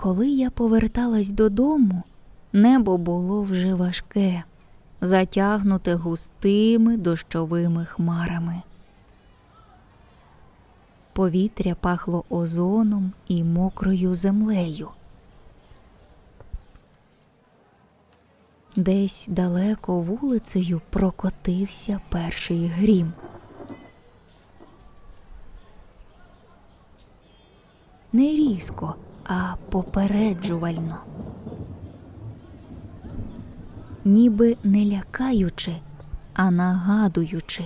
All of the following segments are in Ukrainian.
Коли я поверталась додому, небо було вже важке, затягнуте густими дощовими хмарами. Повітря пахло озоном і мокрою землею. Десь далеко вулицею прокотився перший грім. Не різко, а попереджувально. Ніби не лякаючи, а нагадуючи,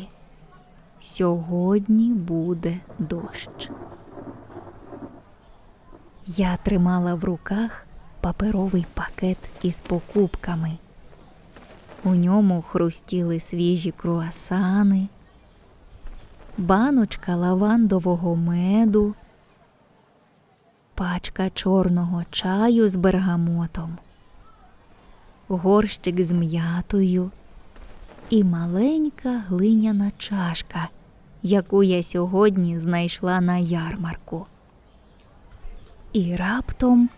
сьогодні буде дощ. Я тримала в руках паперовий пакет із покупками. У ньому хрустіли свіжі круасани, баночка лавандового меду, пачка чорного чаю з бергамотом, горщик з м'ятою і маленька глиняна чашка, яку я сьогодні знайшла на ярмарку. І раптом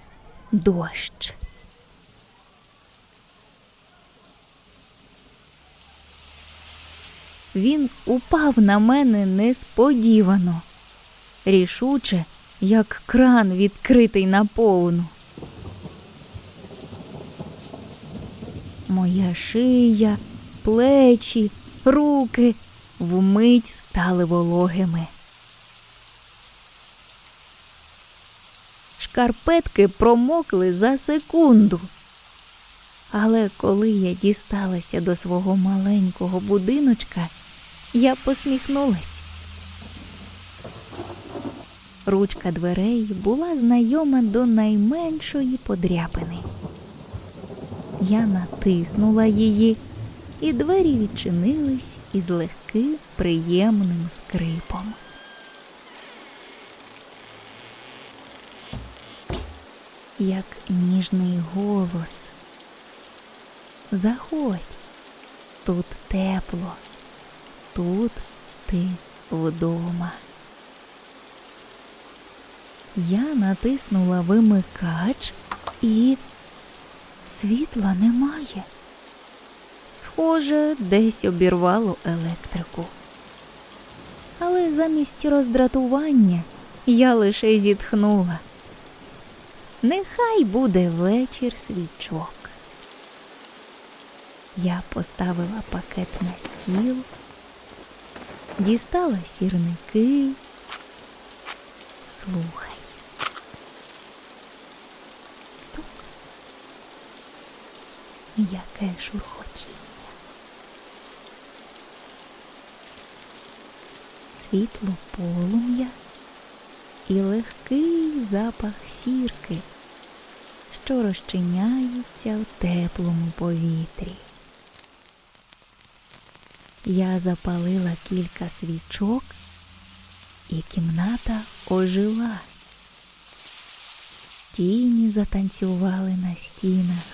дощ. Він упав на мене несподівано, рішуче, як кран відкритий наповну. Моя шия, плечі, руки вмить стали вологими. Шкарпетки промокли за секунду. Але коли я дісталася до свого маленького будиночка, я посміхнулась. Ручка дверей була знайома до найменшої подряпини. Я натиснула її, і двері відчинились із легким приємним скрипом. Як ніжний голос. Заходь, тут тепло, тут ти вдома. Я натиснула вимикач і світла немає. Схоже, десь обірвало електрику. Але замість роздратування я лише зітхнула. Нехай буде вечір свічок. Я поставила пакет на стіл, дістала сірники. Слухай. Яке шурхотіння. Світло полум'я і легкий запах сірки, що розчиняється в теплому повітрі. Я запалила кілька свічок, і кімната ожила. Тіні затанцювали на стінах.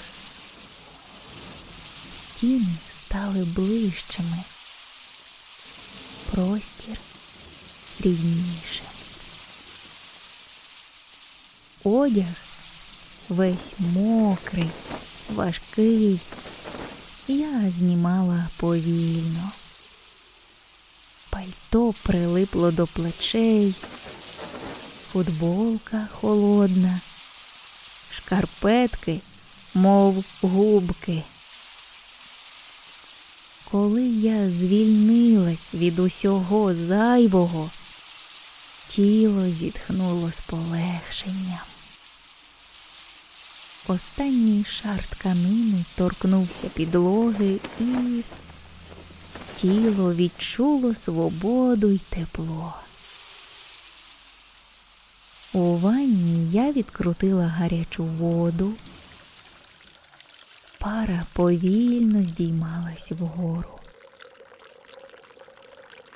Стіни стали ближчими. Простір рівнішим. Одяг весь мокрий, важкий. Я знімала повільно. Пальто прилипло до плечей, футболка холодна, шкарпетки, мов губки. Коли я звільнилась від усього зайвого, тіло зітхнуло з полегшенням. Останній шар тканини торкнувся підлоги і тіло відчуло свободу й тепло. У ванні я відкрутила гарячу воду. Пара повільно здіймалась вгору.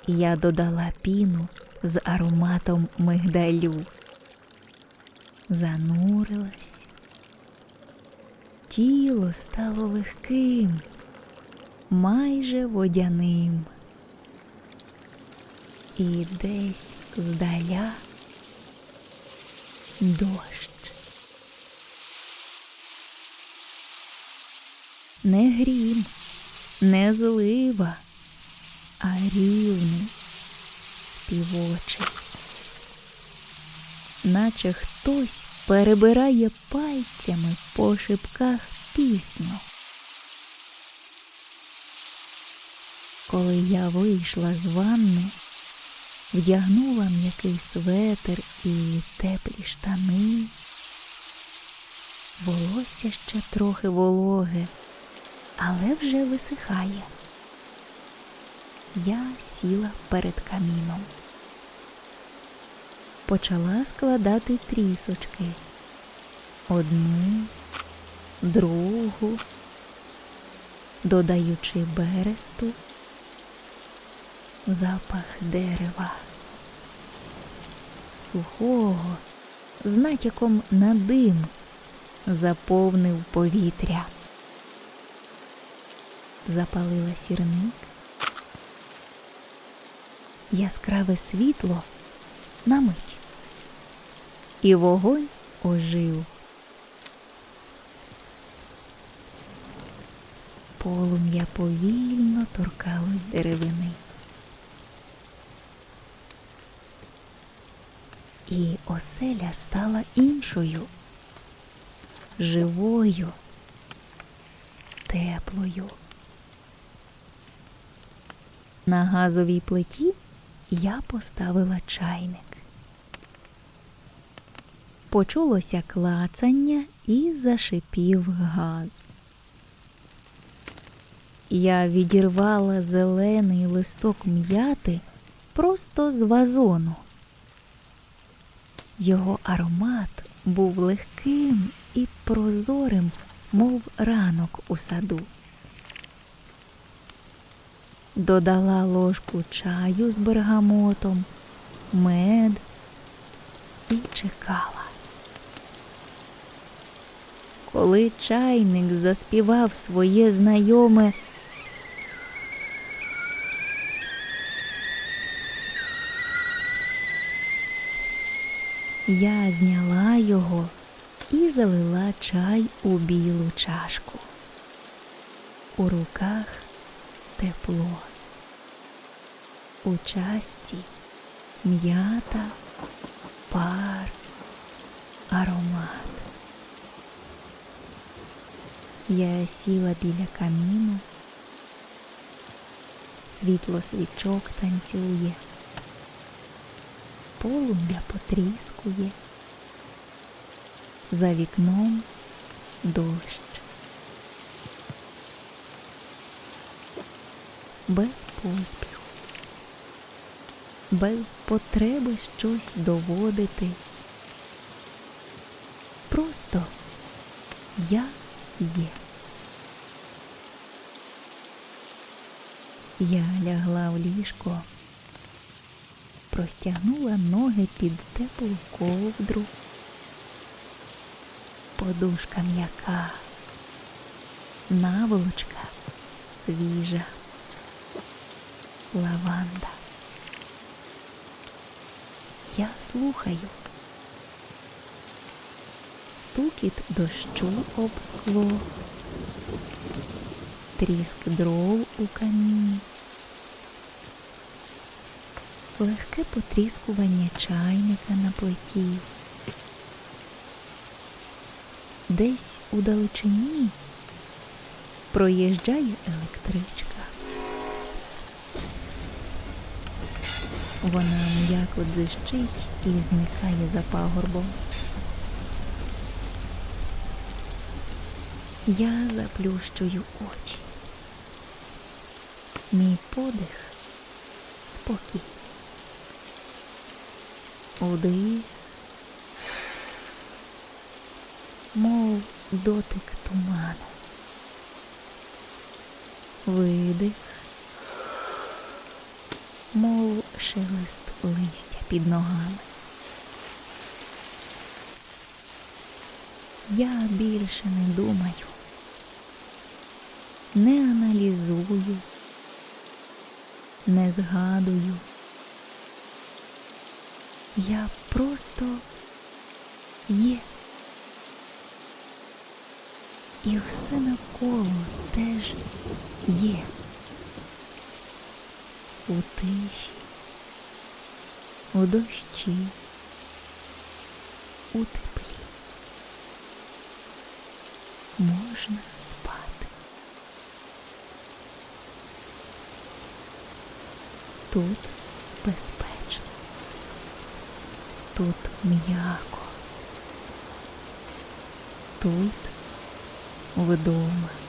Я додала піну з ароматом мигдалю, занурилась. Тіло стало легким, майже водяним. І десь здаля дощ. Не грім, не злива, а рівний, співочий. Наче хтось перебирає пальцями по шибках пісню. Коли я вийшла з ванни, вдягнула м'який светр і теплі штани. Волосся ще трохи вологе, але вже висихає. Я сіла перед каміном. Почала складати трісочки. Одну, другу, додаючи бересту, запах дерева, сухого, з натяком на дим заповнив повітря. Запалила сірник. Яскраве світло на мить. І вогонь ожив. Полум'я повільно торкалось деревини. І оселя стала іншою, живою, теплою. На газовій плиті я поставила чайник. Почулося клацання і зашипів газ. Я відірвала зелений листок м'яти просто з вазону. Його аромат був легким і прозорим, мов ранок у саду. Додала ложку чаю з бергамотом, мед і чекала. Коли чайник заспівав своє знайоме Я зняла його і залила чай у білу чашку. У руках тепло, у часті м'ята, пар, аромат. Я сіла біля каміну, світло свічок танцює полум'я потріскує, за вікном дощ. Без поспіху, без потреби щось доводити. Просто я є. Я лягла в ліжко простягнула ноги під теплу ковдру. Подушка м'яка, наволочка свіжа, лаванда. Я слухаю. Стукіт дощу об скло, тріск дров у каміні легке потріскування чайника на плиті. Десь у далечині проїжджає електричка. Вона м'яко дзищить і зникає за пагорбом. Я заплющую очі. Мій подих спокій вдих, мов дотик туману, видих, мов шелест листя під ногами. Я більше не думаю, не аналізую, не згадую. Я просто є. і все навколо теж є. У тиші, у дощі, у теплі можна спати. Тут безпечно, тут м'яко, тут вдома.